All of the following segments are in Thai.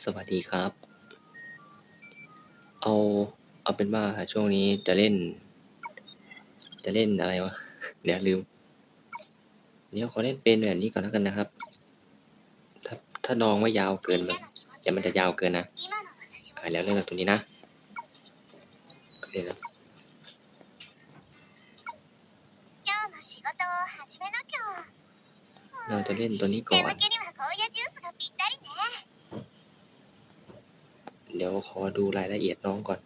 สวัสดีครับ เอาเอาเป็นว่าช่วงนี้จะเล่น จะเล่นอะไรวะ เดี๋ยวลืม เดี๋ยวขอเล่นเป็นแบบนี้ก่อนแล้วกันนะครับ ถ้าถ้าดองไว่ยาวเกินมันจะมันจะยาวเกินนะอ่แล้วเล่นแตรงนี้นะเล่นนะเราจะเล่นตัวนี้ก่อน เดี๋ยวขอดูรายละเอียดน้องก่อน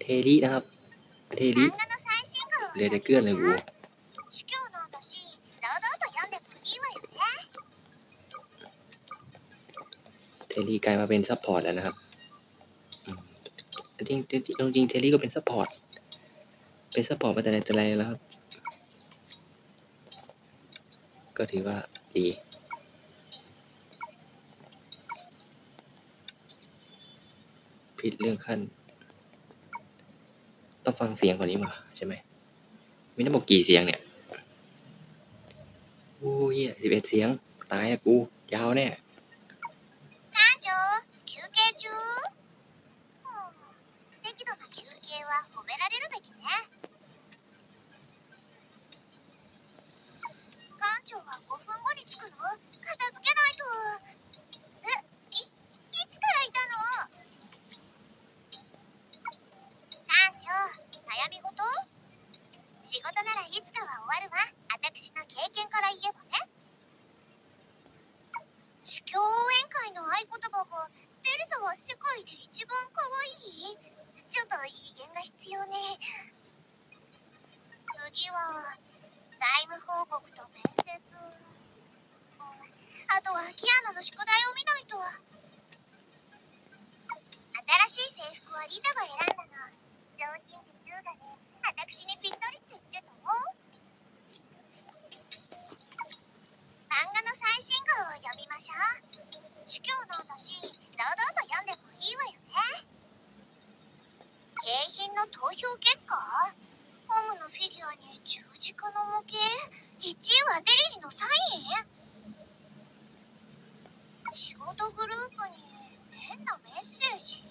เทรินะครับ เทริเรียจะเกื้อเลยบูเทริกลายมาเป็นซัพพอร์ตแล้วนะครับจริงจริงจริงเทริก็เป็นซัพพอร์ต เป็นซัพพอร์ตมาแต่ไหนแต่ไรแล้วครับ ก็ถือว่าดี ผิดเรื่องขั้น ต้องฟังเสียงกว่านี้มาใช่ไหม มีทั้งหมดกี่เสียงเนี่ย โอ้ยสิบเอ็ดเสียง ตายอะกู ยาวแน่ 班長休憩中うん適度な休憩は褒められるべきね館長は5分後に着くの片付けないと は世界で一番可愛い？ちょっと威厳が必要ね。次は財務報告と面接。あとはキアノの宿題を見ないと。新しい制服はリタが選んだの。上品で優雅で私にぴったりって言ってたよ漫画の最新号を読みましょう司教なんだし堂々と読んでもいいわよね景品の投票結果？ホムのフィギュアに十字架の模型？1位はデリリのサイン？仕事グループに変なメッセージ？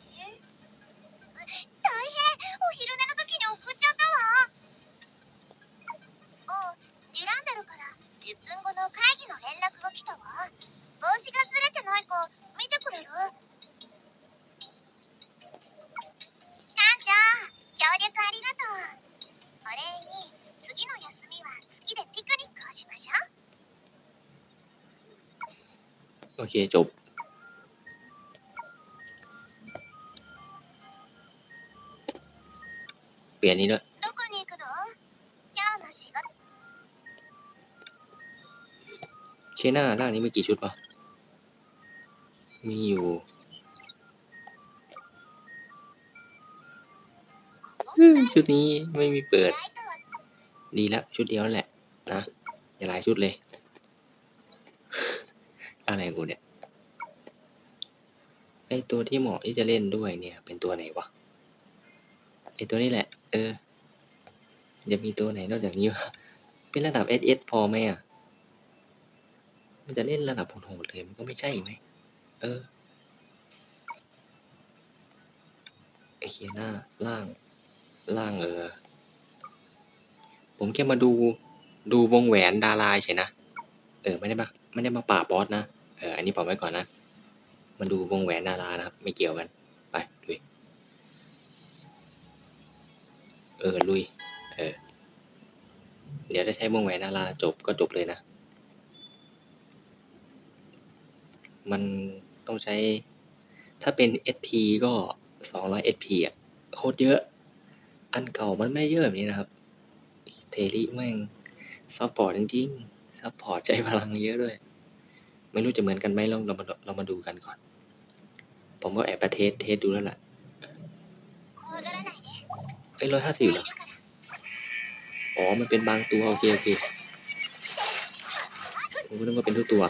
โอเค จบ เปลี่ยนนี้ด้วยเชน่าล่างนี้มีกี่ชุดวะมีอยู่ชุดนี้ไม่มีเปิด ดีแล้วชุดเดียวแหละนะอย่าหลายชุดเลย อะไรกูเนี่ย ไอตัวที่เหมาะที่จะเล่นด้วยเนี่ย เป็นตัวไหนวะ ไอตัวนี้แหละ เออ จะมีตัวไหนนอกจากนี้วะ เป็นระดับ SS พอไหมอะ มันจะเล่นระดับโหดๆเลยมันก็ไม่ใช่ไหม เออไอเคียหน้าล่าง ล่างเออ ผมแค่มาดูดูวงแหวนดาราเฉยนะ เออ ไม่ได้มาไม่ได้มาป่าบบอสนะ เอออันนี้บอกไว้ก่อนนะมาดูวงแหวนดารานะครับ ไม่เกี่ยวกัน ไปลุย เออ ลุย เออ เดี๋ยวถ้าใช้วงแหวนดาราจบก็จบเลยนะ มันต้องใช้ ถ้าเป็น SP ก็สองร้อย SP อะ โคตรเยอะ อันเก่ามันไม่เยอะแบบนี้นะครับ เทริแม่งซัพพอร์ตจริงๆซัพพอร์ตใจพลังเยอะด้วย ไม่รู้จะเหมือนกันไหมลองเรามาเรามาดูกันก่อน ผมก็แอบไปเทสเทสดูแล้วล่ะไอ้ร้อยห้าสิบเหรออ๋อ มันเป็นบางตัว โอเค โอเคผมก็นึกว่าเป็นทุกตัว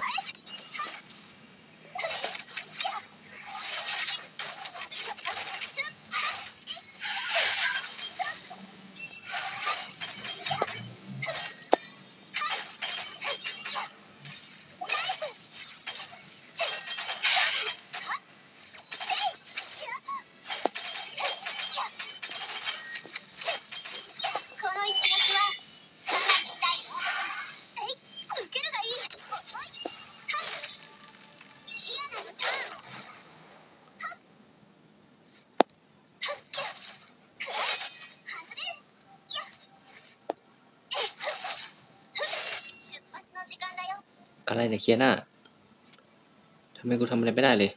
อะไรเนี่ยเคียน่าทำไมกูทำอะไรไม่ได้เลย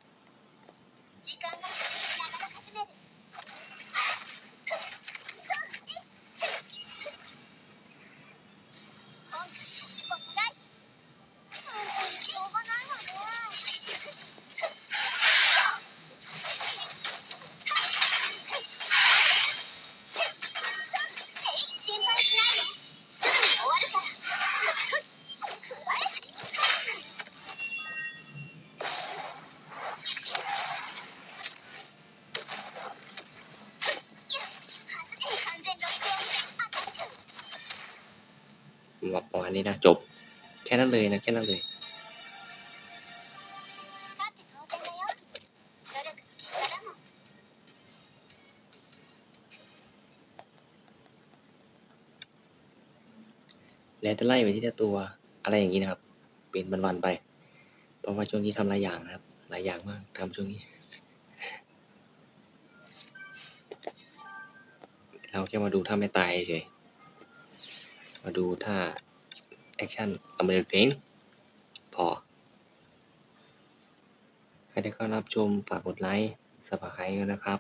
ันนี้นะจบแค่นั้นเลยนะแค่นั้นเลยแล้วจะไล่ไปที่ตัวอะไรอย่างนี้นะครับ เป็นวันๆไป เพราะว่าช่วงนี้ทำหลายอย่างนะครับ หลายอย่างมากทำช่วงนี้เราแค่มาดูถ้าไม่ตายเฉย มาดูถ้า แอคชั่นอเมริกันพอใครที่เข้ารับชมฝากกดไลค์สับสไครต์ด้วยนะครับ